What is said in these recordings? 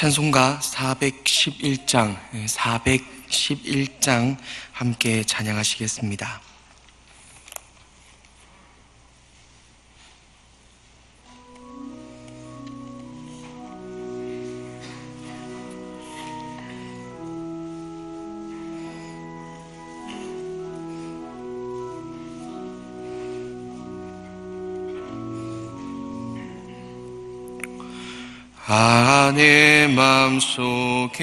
찬송가 411장, 411장 함께 찬양하시겠습니다. 아, 내 맘속에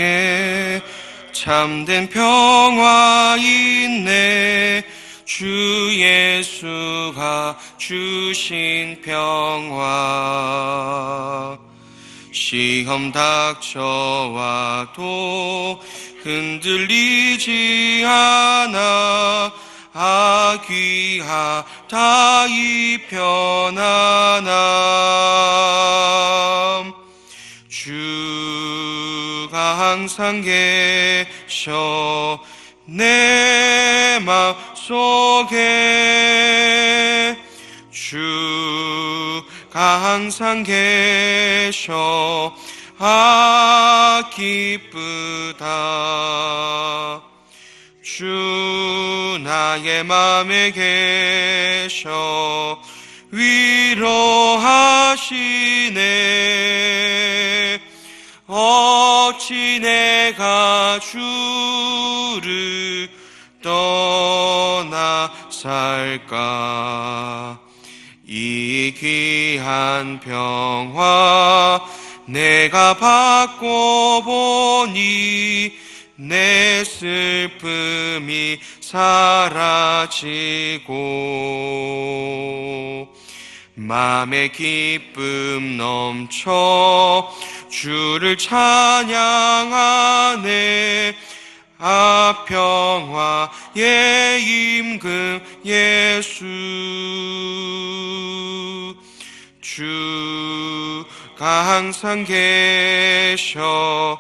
참된 평화 있네. 주 예수가 주신 평화. 시험 닥쳐와도 흔들리지 않아. 아, 귀하다 이 편안함. 주가 항상 계셔 내 마음 속에. 주가 항상 계셔 아 기쁘다. 주 나의 맘에 계셔 위로하시네. 어찌 내가 주를 떠나 살까? 이 귀한 평화 내가 받고 보니 내 슬픔이 사라지고 맘의 기쁨 넘쳐 주를 찬양하네. 아 평화의 임금 예수. 주가 항상 계셔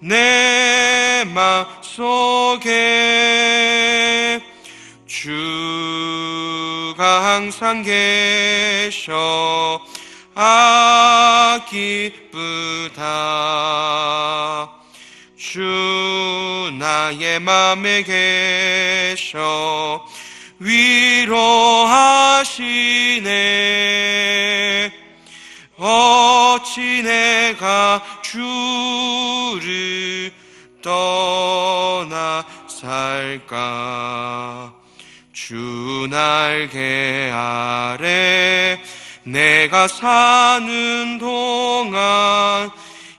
내맘 속에. 주가 항상 계셔. 아 기쁘다. 주 나의 맘에 계셔. 위로하시네. 어찌 내가 주를 떠나 살까 주 날개 아래 내가 사는 동안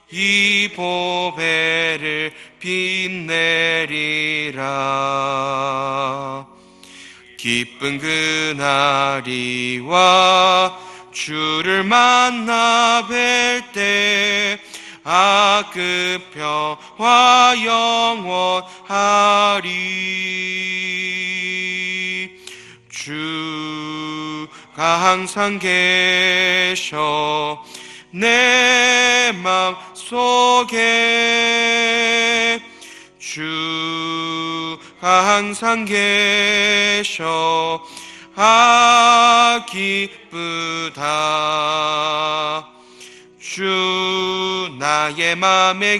이 보배를 빛내리라. 기쁜 그날이와 주를 만나 뵐 때 아그 평화 영원하리 주가 항상 계셔. 내 맘 속에 주가 항상 계셔. 아 기쁘다. 주 나의 맘에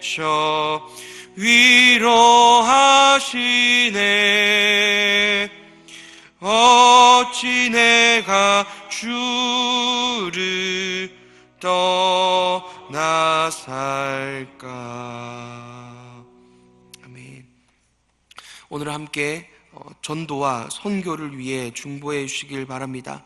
계셔. 위로하시네 어찌 내가 주를 떠나 살까 아멘 오늘 함께 어, 전도와 선교를 위해 중보해 주시길 바랍니다.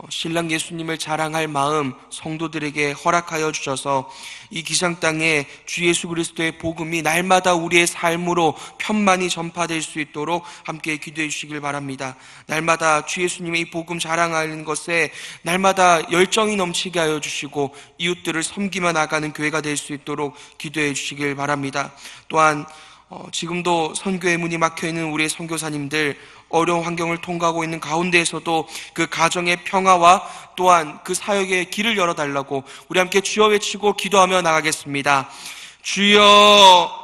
어, 신랑 예수님을 자랑할 마음 성도들에게 허락하여 주셔서 이 기상 땅에 주 예수 그리스도의 복음이 날마다 우리의 삶으로 편만히 전파될 수 있도록 함께 기도해 주시길 바랍니다. 날마다 주 예수님의 이 복음 자랑하는 것에 날마다 열정이 넘치게 하여 주시고 이웃들을 섬기며 나가는 교회가 될 수 있도록 기도해 주시길 바랍니다. 또한 어, 지금도 선교의 문이 막혀 있는 우리의 선교사님들 어려운 환경을 통과하고 있는 가운데에서도 그 가정의 평화와 또한 그 사역의 길을 열어달라고 우리 함께 주여 외치고 기도하며 나가겠습니다. 주여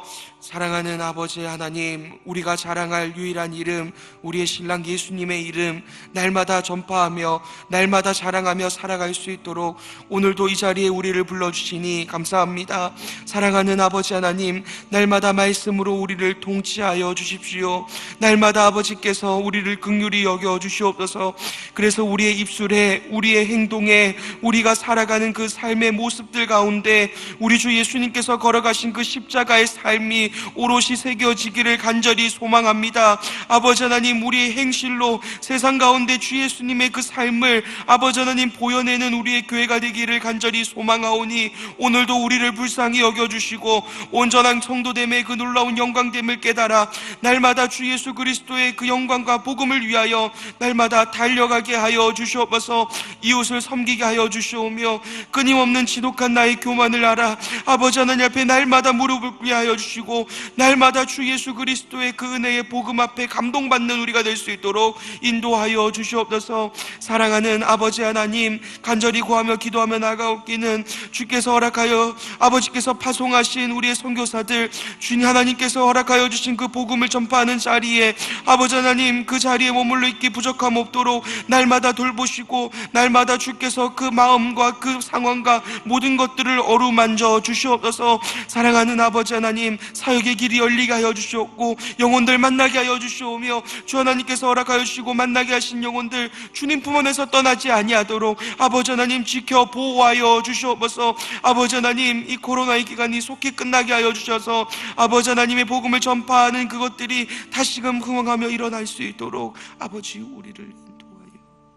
사랑하는 아버지 하나님, 우리가 자랑할 유일한 이름, 우리의 신랑 예수님의 이름, 날마다 전파하며, 날마다 자랑하며 살아갈 수 있도록 오늘도 이 자리에 우리를 불러주시니 감사합니다. 사랑하는 아버지 하나님, 날마다 말씀으로 우리를 통치하여 주십시오. 날마다 아버지께서 우리를 극률히 여겨 주시옵소서. 그래서 우리의 입술에, 우리의 행동에, 우리가 살아가는 그 삶의 모습들 가운데 우리 주 예수님께서 걸어가신 그 십자가의 삶이 오롯이 새겨지기를 간절히 소망합니다. 아버지 하나님 우리의 행실로 세상 가운데 주 예수님의 그 삶을 아버지 하나님 보여내는 우리의 교회가 되기를 간절히 소망하오니 오늘도 우리를 불쌍히 여겨주시고 온전한 성도됨의 그 놀라운 영광됨을 깨달아 날마다 주 예수 그리스도의 그 영광과 복음을 위하여 날마다 달려가게 하여 주시옵소서 이웃을 섬기게 하여 주시오며 끊임없는 지독한 나의 교만을 알아 아버지 하나님 앞에 날마다 무릎을 꿇게 하여 주시고 날마다 주 예수 그리스도의 그 은혜의 복음 앞에 감동받는 우리가 될 수 있도록 인도하여 주시옵소서. 사랑하는 아버지 하나님 간절히 구하며 기도하며 나가옵기는 주께서 허락하여 아버지께서 파송하신 우리의 선교사들 주님 하나님께서 허락하여 주신 그 복음을 전파하는 자리에 아버지 하나님 그 자리에 머물러 있기 부족함 없도록 날마다 돌보시고 날마다 주께서 그 마음과 그 상황과 모든 것들을 어루만져 주시옵소서. 사랑하는 아버지 하나님 사역 의 길이 열리게 하여 주시옵고 영혼들 만나게 하여 주시오며 주 하나님께서 허락하여 주시고 만나게 하신 영혼들 주님 품 안에서 떠나지 아니하도록 아버지 하나님 지켜 보호하여 주시옵소서. 아버지 하나님 이 코로나의 기간이 속히 끝나게 하여 주셔서 아버지 하나님의 복음을 전파하는 그것들이 다시금 흥황하며 일어날 수 있도록 아버지 우리를 인도하여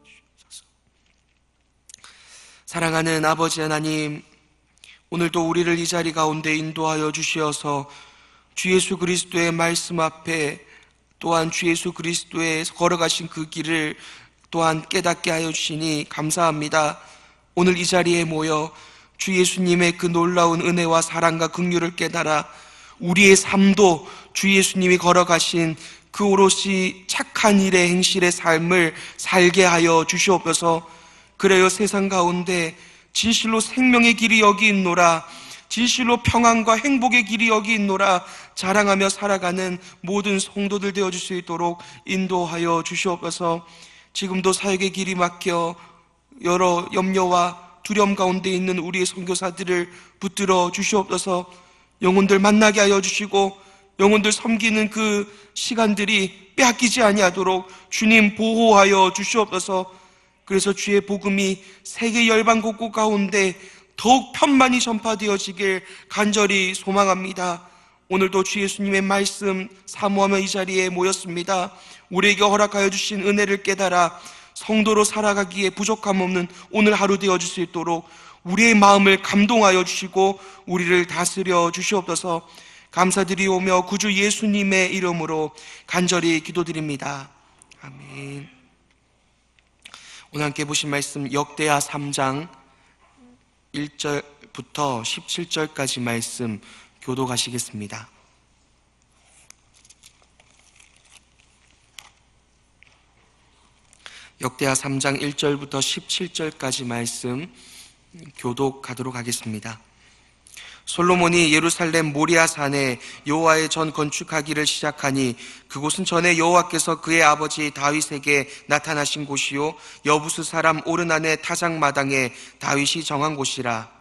주옵소서. 사랑하는 아버지 하나님 오늘도 우리를 이 자리 가운데 인도하여 주시어서 주 예수 그리스도의 말씀 앞에 또한 주 예수 그리스도의 걸어가신 그 길을 또한 깨닫게 하여 주시니 감사합니다. 오늘 이 자리에 모여 주 예수님의 그 놀라운 은혜와 사랑과 긍휼을 깨달아 우리의 삶도 주 예수님이 걸어가신 그 오롯이 착한 일의 행실의 삶을 살게 하여 주시옵소서. 그래요 세상 가운데 진실로 생명의 길이 여기 있노라 진실로 평안과 행복의 길이 여기 있노라. 자랑하며 살아가는 모든 성도들 되어 줄 수 있도록 인도하여 주시옵소서. 지금도 사역의 길이 막혀 여러 염려와 두려움 가운데 있는 우리의 선교사들을 붙들어 주시옵소서. 영혼들 만나게 하여 주시고 영혼들 섬기는 그 시간들이 빼앗기지 아니하도록 주님 보호하여 주시옵소서. 그래서 주의 복음이 세계 열방 곳곳 가운데 더욱 편만히 전파되어지길 간절히 소망합니다. 오늘도 주 예수님의 말씀 사모하며 이 자리에 모였습니다. 우리에게 허락하여 주신 은혜를 깨달아 성도로 살아가기에 부족함 없는 오늘 하루 되어 줄수 있도록 우리의 마음을 감동하여 주시고 우리를 다스려 주시옵소서 감사드리오며 구주 예수님의 이름으로 간절히 기도드립니다. 아멘. 오늘 함께 보신 말씀 역대하 3장 1절부터 17절까지 말씀 교도가시겠습니다. 역대하 3장 1절부터 17절까지 말씀 교독하도록 하겠습니다. 솔로몬이 예루살렘 모리아 산에 여호와의 전 건축하기를 시작하니 그곳은 전에 여호와께서 그의 아버지 다윗에게 나타나신 곳이요 여부수 사람 오르난의 타작 마당에 다윗이 정한 곳이라.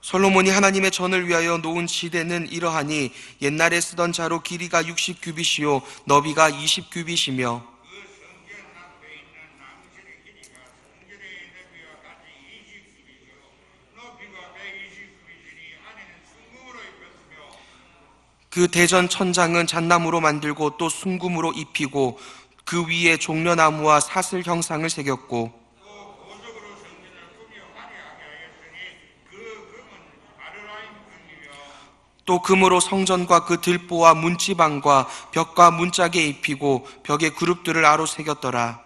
솔로몬이 하나님의 전을 위하여 놓은 지대는 이러하니 옛날에 쓰던 자로 길이가 60규빗이요 너비가 20규빗이며 그 대전 천장은 잣나무로 만들고 또 순금으로 입히고 그 위에 종려나무와 사슬 형상을 새겼고 또 금으로 성전과 그 들보와 문지방과 벽과 문짝에 입히고 벽에 그룹들을 아로 새겼더라.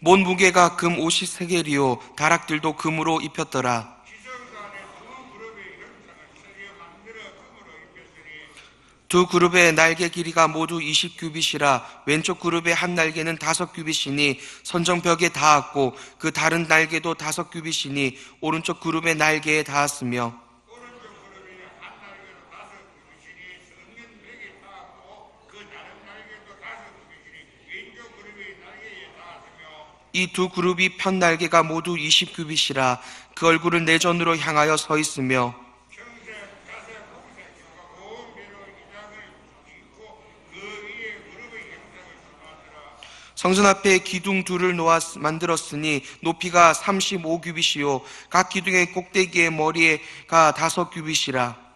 몬 무게가 금 50세겔이요 다락들도 금으로 입혔더라. 두 그룹의 날개 길이가 모두 20규빗이라 왼쪽 그룹의 한 날개는 다섯 규빗이니 선정벽에 닿았고 그 다른 날개도 다섯 규빗이니 오른쪽 그룹의 날개에 닿았으며 이 두 그룹이 편 날개가 모두 20규빗이라 그 얼굴은 내전으로 향하여 서 있으며 성전 앞에 기둥 둘을 놓아 만들었으니 높이가 35규빗이요. 각 기둥의 꼭대기의 머리가 다섯 규빗이라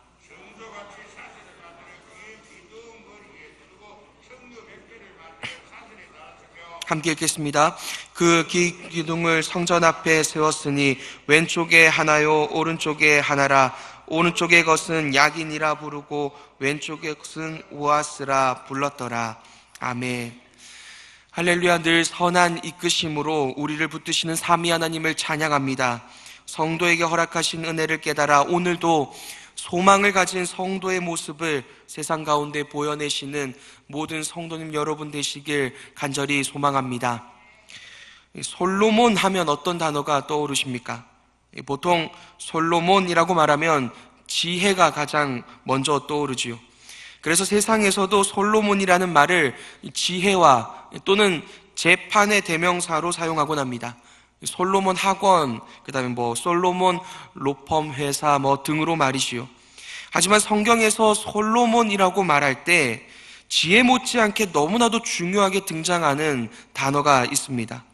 함께 읽겠습니다. 그 기- 기둥을 성전 앞에 세웠으니 왼쪽에 하나요 오른쪽에 하나라 오른쪽의 것은 야긴이라 부르고 왼쪽의 것은 우아스라 불렀더라. 아멘. 할렐루야 늘 선한 이끄심으로 우리를 붙드시는 삼위 하나님을 찬양합니다. 성도에게 허락하신 은혜를 깨달아 오늘도 소망을 가진 성도의 모습을 세상 가운데 보여내시는 모든 성도님 여러분 되시길 간절히 소망합니다. 솔로몬 하면 어떤 단어가 떠오르십니까? 보통 솔로몬이라고 말하면 지혜가 가장 먼저 떠오르지요. 그래서 세상에서도 솔로몬이라는 말을 지혜와 또는 재판의 대명사로 사용하곤 합니다. 솔로몬 학원, 그 다음에 뭐 솔로몬 로펌 회사 뭐 등으로 말이지요. 하지만 성경에서 솔로몬이라고 말할 때 지혜 못지않게 너무나도 중요하게 등장하는 단어가 있습니다.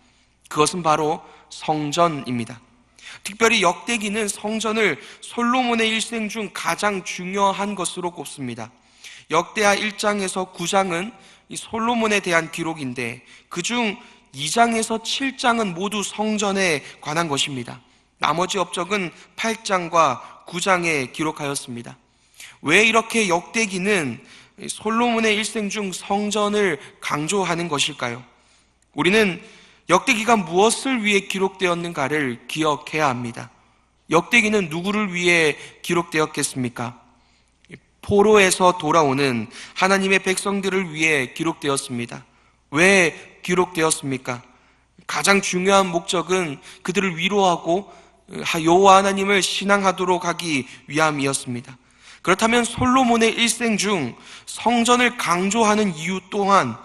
그것은 바로 성전입니다. 특별히 역대기는 성전을 솔로몬의 일생 중 가장 중요한 것으로 꼽습니다. 역대하 1장에서 9장은 이 솔로몬에 대한 기록인데 그중 2장에서 7장은 모두 성전에 관한 것입니다. 나머지 업적은 8장과 9장에 기록하였습니다. 왜 이렇게 역대기는 솔로몬의 일생 중 성전을 강조하는 것일까요? 우리는 역대기가 무엇을 위해 기록되었는가를 기억해야 합니다. 역대기는 누구를 위해 기록되었겠습니까? 포로에서 돌아오는 하나님의 백성들을 위해 기록되었습니다. 왜 기록되었습니까? 가장 중요한 목적은 그들을 위로하고 여호와 하나님을 신앙하도록 하기 위함이었습니다. 그렇다면 솔로몬의 일생 중 성전을 강조하는 이유 또한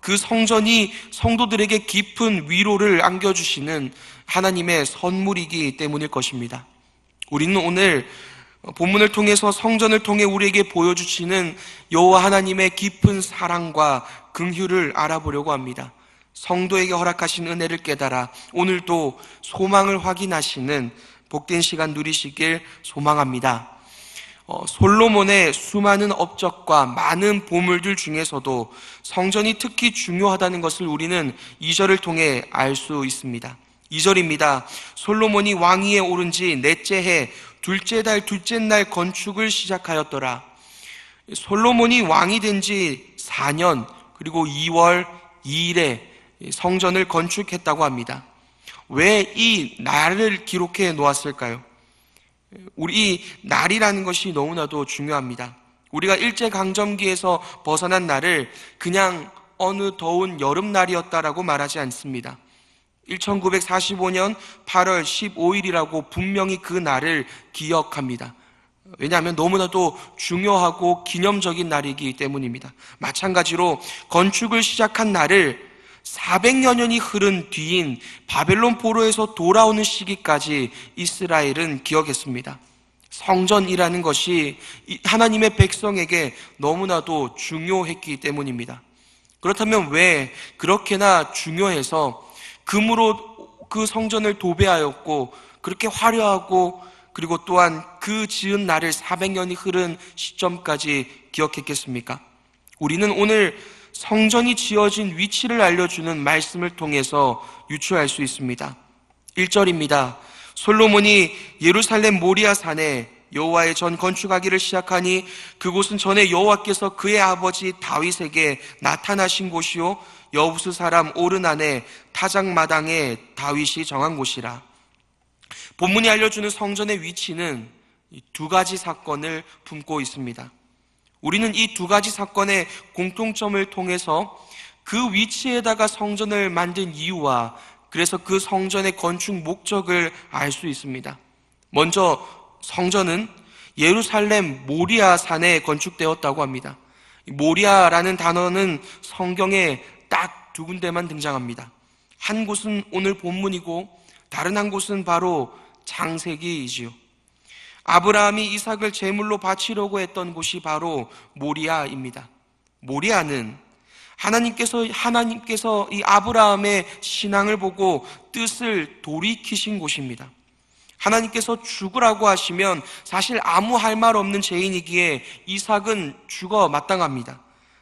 그 성전이 성도들에게 깊은 위로를 안겨주시는 하나님의 선물이기 때문일 것입니다. 우리는 오늘 본문을 통해서 성전을 통해 우리에게 보여주시는 여호와 하나님의 깊은 사랑과 긍휼을 알아보려고 합니다. 성도에게 허락하신 은혜를 깨달아 오늘도 소망을 확인하시는 복된 시간 누리시길 소망합니다. 어, 솔로몬의 수많은 업적과 많은 보물들 중에서도 성전이 특히 중요하다는 것을 우리는 이절을 통해 알 수 있습니다. 이절입니다 솔로몬이 왕위에 오른 지 넷째 해 둘째 달 둘째 날 건축을 시작하였더라. 솔로몬이 왕이 된 지 4년 그리고 2월 2일에 성전을 건축했다고 합니다. 왜 이 날을 기록해 놓았을까요? 우리 이 날이라는 것이 너무나도 중요합니다. 우리가 일제강점기에서 벗어난 날을 그냥 어느 더운 여름날이었다라고 말하지 않습니다. 1945년 8월 15일이라고 분명히 그 날을 기억합니다. 왜냐하면 너무나도 중요하고 기념적인 날이기 때문입니다. 마찬가지로 건축을 시작한 날을 400여 년이 흐른 뒤인 바벨론 포로에서 돌아오는 시기까지 이스라엘은 기억했습니다. 성전이라는 것이 하나님의 백성에게 너무나도 중요했기 때문입니다. 그렇다면 왜 그렇게나 중요해서 금으로 그 성전을 도배하였고 그렇게 화려하고 그리고 또한 그 지은 날을 400년이 흐른 시점까지 기억했겠습니까? 우리는 오늘 성전이 지어진 위치를 알려주는 말씀을 통해서 유추할 수 있습니다. 1절입니다. 솔로몬이 예루살렘 모리아 산에 여호와의 전 건축하기를 시작하니 그곳은 전에 여호와께서 그의 아버지 다윗에게 나타나신 곳이요 여부스 사람 오르난의 타작마당에 다윗이 정한 곳이라. 본문이 알려주는 성전의 위치는 두 가지 사건을 품고 있습니다. 우리는 이 두 가지 사건의 공통점을 통해서 그 위치에다가 성전을 만든 이유와 그래서 그 성전의 건축 목적을 알 수 있습니다. 먼저 성전은 예루살렘 모리아 산에 건축되었다고 합니다. 모리아라는 단어는 성경에 딱 두 군데만 등장합니다. 한 곳은 오늘 본문이고 다른 한 곳은 바로 장세기이지요. 아브라함이 이삭을 제물로 바치려고 했던 곳이 바로 모리아입니다. 모리아는 하나님께서 하나님께서 이 아브라함의 신앙을 보고 뜻을 돌이키신 곳입니다. 하나님께서 죽으라고 하시면 사실 아무 할 말 없는 죄인이기에 이삭은 죽어 마땅합니다.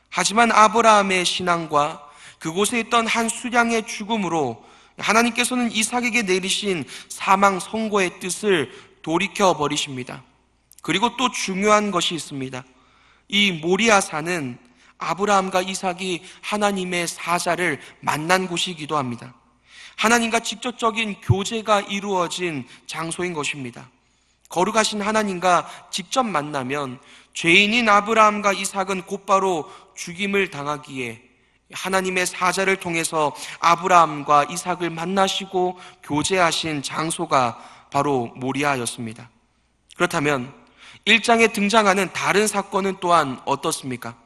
하지만 아브라함의 신앙과 그곳에 있던 한 수량의 죽음으로 하나님께서는 이삭에게 내리신 사망 선고의 뜻을 돌이켜 버리십니다. 그리고 또 중요한 것이 있습니다. 이 모리아산은 아브라함과 이삭이 하나님의 사자를 만난 곳이기도 합니다. 하나님과 직접적인 교제가 이루어진 장소인 것입니다. 거룩하신 하나님과 직접 만나면 죄인인 아브라함과 이삭은 곧바로 죽임을 당하기에 하나님의 사자를 통해서 아브라함과 이삭을 만나시고 교제하신 장소가 바로 모리아였습니다. 그렇다면 1장에 등장하는 다른 사건은 또한 어떻습니까?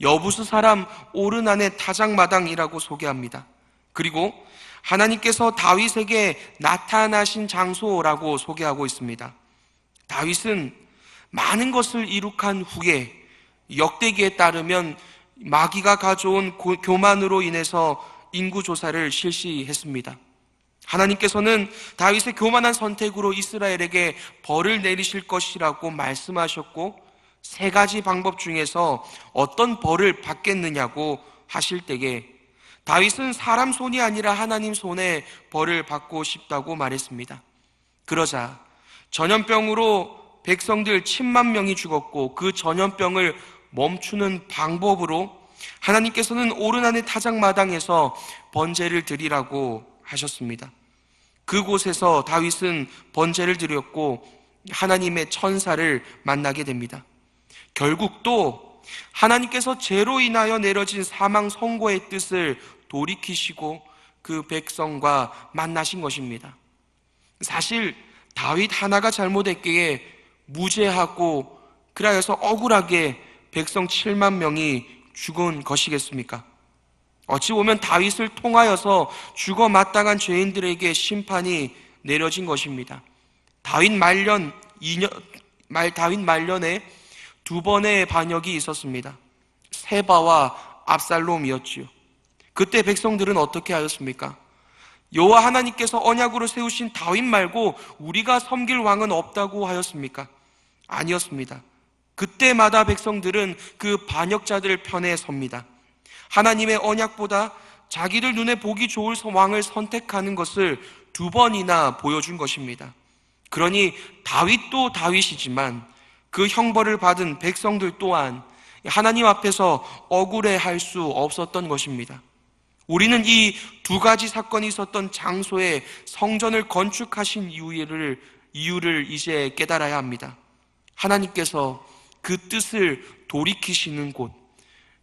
여부수 사람 오르난의 타작마당이라고 소개합니다. 그리고 하나님께서 다윗에게 나타나신 장소라고 소개하고 있습니다. 다윗은 많은 것을 이룩한 후에 역대기에 따르면 마귀가 가져온 교만으로 인해서 인구 조사를 실시했습니다. 하나님께서는 다윗의 교만한 선택으로 이스라엘에게 벌을 내리실 것이라고 말씀하셨고 세 가지 방법 중에서 어떤 벌을 받겠느냐고 하실 때에 다윗은 사람 손이 아니라 하나님 손에 벌을 받고 싶다고 말했습니다. 그러자 전염병으로 백성들 10만 명이 죽었고 그 전염병을 멈추는 방법으로 하나님께서는 오르난의 타작 마당에서 번제를 드리라고 하셨습니다. 그곳에서 다윗은 번제를 드렸고 하나님의 천사를 만나게 됩니다. 결국 또 하나님께서 죄로 인하여 내려진 사망 선고의 뜻을 돌이키시고 그 백성과 만나신 것입니다. 사실 다윗 하나가 잘못했기에 무죄하고 그라여서 억울하게 백성 7만 명이 죽은 것이겠습니까? 어찌 보면 다윗을 통하여서 죽어 마땅한 죄인들에게 심판이 내려진 것입니다. 다윗 말년 2년 말 다윗 말년에 두 번의 반역이 있었습니다. 세바와 압살롬이었지요. 그때 백성들은 어떻게 하였습니까? 여호와 하나님께서 언약으로 세우신 다윗 말고 우리가 섬길 왕은 없다고 하였습니까? 아니었습니다. 그때마다 백성들은 그 반역자들 편에 섭니다. 하나님의 언약보다 자기들 눈에 보기 좋을 왕을 선택하는 것을 두 번이나 보여준 것입니다. 그러니 다윗도 다윗이지만 그 형벌을 받은 백성들 또한 하나님 앞에서 억울해 할 수 없었던 것입니다. 우리는 이 두 가지 사건이 있었던 장소에 성전을 건축하신 이유를, 이유를 이제 깨달아야 합니다. 하나님께서 그 뜻을 돌이키시는 곳,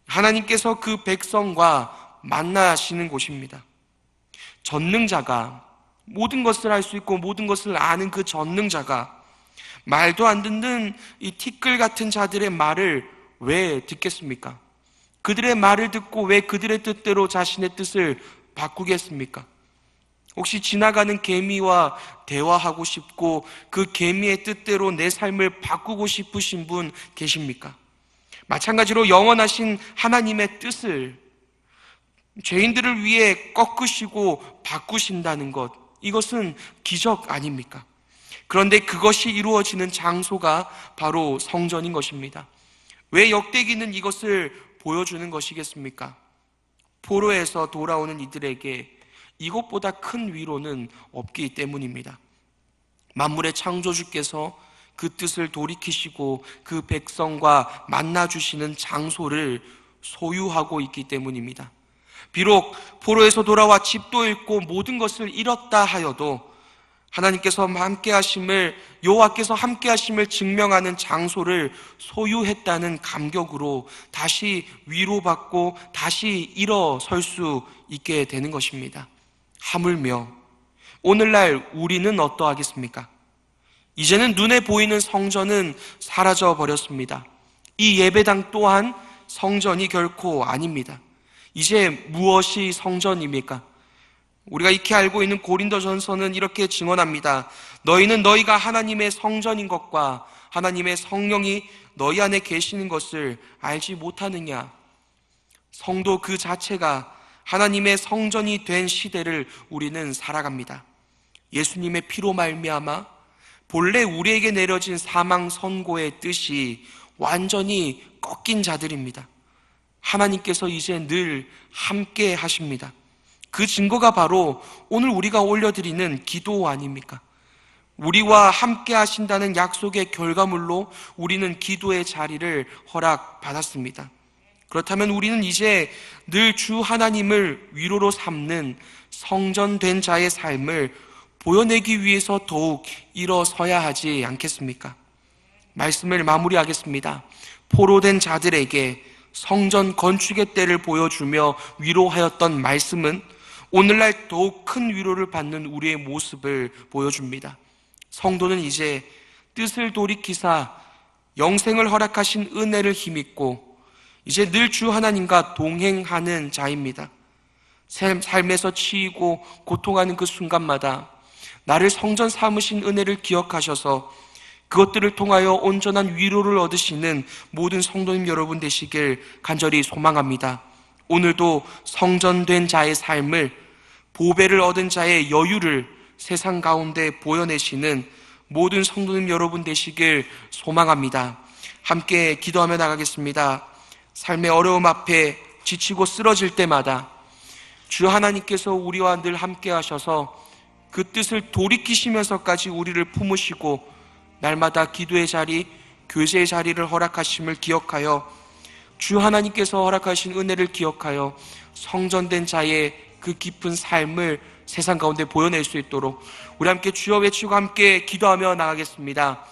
하나님께서 그 백성과 만나시는 곳입니다. 전능자가 모든 것을 알수 있고 모든 것을 아는 그 전능자가 말도 안 듣는 이 티끌 같은 자들의 말을 왜 듣겠습니까? 그들의 말을 듣고 왜 그들의 뜻대로 자신의 뜻을 바꾸겠습니까? 혹시 지나가는 개미와 대화하고 싶고 그 개미의 뜻대로 내 삶을 바꾸고 싶으신 분 계십니까? 마찬가지로 영원하신 하나님의 뜻을 죄인들을 위해 꺾으시고 바꾸신다는 것, 이것은 기적 아닙니까? 그런데 그것이 이루어지는 장소가 바로 성전인 것입니다. 왜 역대기는 이것을 보여주는 것이겠습니까? 포로에서 돌아오는 이들에게 이것보다 큰 위로는 없기 때문입니다. 만물의 창조주께서 그 뜻을 돌이키시고 그 백성과 만나주시는 장소를 소유하고 있기 때문입니다. 비록 포로에서 돌아와 집도 잃고 모든 것을 잃었다 하여도 하나님께서 함께 하심을 여호와께서 함께 하심을 증명하는 장소를 소유했다는 감격으로 다시 위로받고 다시 일어설 수 있게 되는 것입니다. 하물며 오늘날 우리는 어떠하겠습니까? 이제는 눈에 보이는 성전은 사라져 버렸습니다. 이 예배당 또한 성전이 결코 아닙니다. 이제 무엇이 성전입니까? 우리가 익히 알고 있는 고린도전서는 이렇게 증언합니다. 너희는 너희가 하나님의 성전인 것과 하나님의 성령이 너희 안에 계시는 것을 알지 못하느냐? 성도 그 자체가 하나님의 성전이 된 시대를 우리는 살아갑니다. 예수님의 피로 말미암아 본래 우리에게 내려진 사망 선고의 뜻이 완전히 꺾인 자들입니다. 하나님께서 이제 늘 함께 하십니다. 그 증거가 바로 오늘 우리가 올려드리는 기도 아닙니까? 우리와 함께 하신다는 약속의 결과물로 우리는 기도의 자리를 허락받았습니다. 그렇다면 우리는 이제 늘 주 하나님을 위로로 삼는 성전된 자의 삶을 보여내기 위해서 더욱 일어서야 하지 않겠습니까? 말씀을 마무리하겠습니다. 포로된 자들에게 성전 건축의 때를 보여주며 위로하였던 말씀은 오늘날 더욱 큰 위로를 받는 우리의 모습을 보여줍니다. 성도는 이제 뜻을 돌이키사 영생을 허락하신 은혜를 힘입고 이제 늘 주 하나님과 동행하는 자입니다. 삶에서 치이고 고통하는 그 순간마다 나를 성전 삼으신 은혜를 기억하셔서 그것들을 통하여 온전한 위로를 얻으시는 모든 성도님 여러분 되시길 간절히 소망합니다. 오늘도 성전된 자의 삶을 보배를 얻은 자의 여유를 세상 가운데 보여내시는 모든 성도님 여러분 되시길 소망합니다. 함께 기도하며 나가겠습니다. 삶의 어려움 앞에 지치고 쓰러질 때마다 주 하나님께서 우리와 늘 함께 하셔서 그 뜻을 돌이키시면서까지 우리를 품으시고 날마다 기도의 자리, 교제의 자리를 허락하심을 기억하여 주 하나님께서 허락하신 은혜를 기억하여 성전된 자의 그 깊은 삶을 세상 가운데 보여낼 수 있도록 우리 함께 주여 외치고 함께 기도하며 나가겠습니다.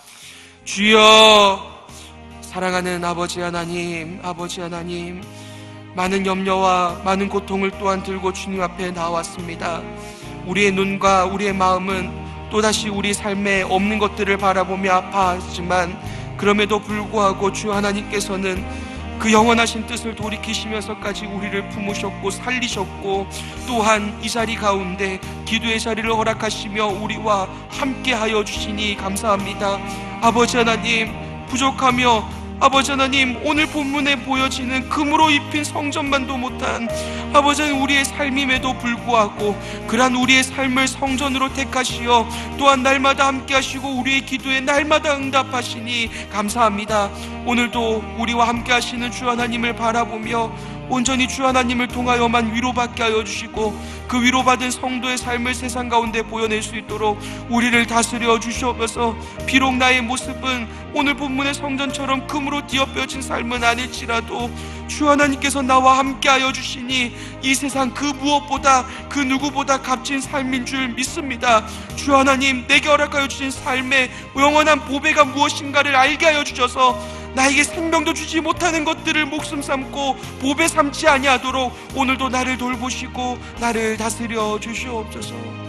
주여 사랑하는 아버지 하나님, 아버지 하나님, 많은 염려와 많은 고통을 또한 들고 주님 앞에 나왔습니다. 우리의 눈과 우리의 마음은 또다시 우리 삶에 없는 것들을 바라보며 아파하지만 그럼에도 불구하고 주 하나님께서는 그 영원하신 뜻을 돌이키시면서까지 우리를 품으셨고 살리셨고 또한 이 자리 가운데 기도의 자리를 허락하시며 우리와 함께 하여 주시니 감사합니다. 아버지 하나님 부족하며 아버지 하나님 오늘 본문에 보여지는 금으로 입힌 성전만도 못한 아버지 하나님 우리의 삶임에도 불구하고 그러한 우리의 삶을 성전으로 택하시어 또한 날마다 함께 하시고 우리의 기도에 날마다 응답하시니 감사합니다. 오늘도 우리와 함께 하시는 주 하나님을 바라보며 온전히 주 하나님을 통하여만 위로받게 하여 주시고 그 위로받은 성도의 삶을 세상 가운데 보여낼 수 있도록 우리를 다스려 주시옵소서. 비록 나의 모습은 오늘 본문의 성전처럼 금으로 뒤엎여진 삶은 아닐지라도 주 하나님께서 나와 함께 하여 주시니 이 세상 그 무엇보다 그 누구보다 값진 삶인 줄 믿습니다. 주 하나님 내게 허락하여 주신 삶의 영원한 보배가 무엇인가를 알게 하여 주셔서 나에게 생명도 주지 못하는 것들을 목숨 삼고 보배 삼지 아니하도록 오늘도 나를 돌보시고 나를 다스려 주시옵소서.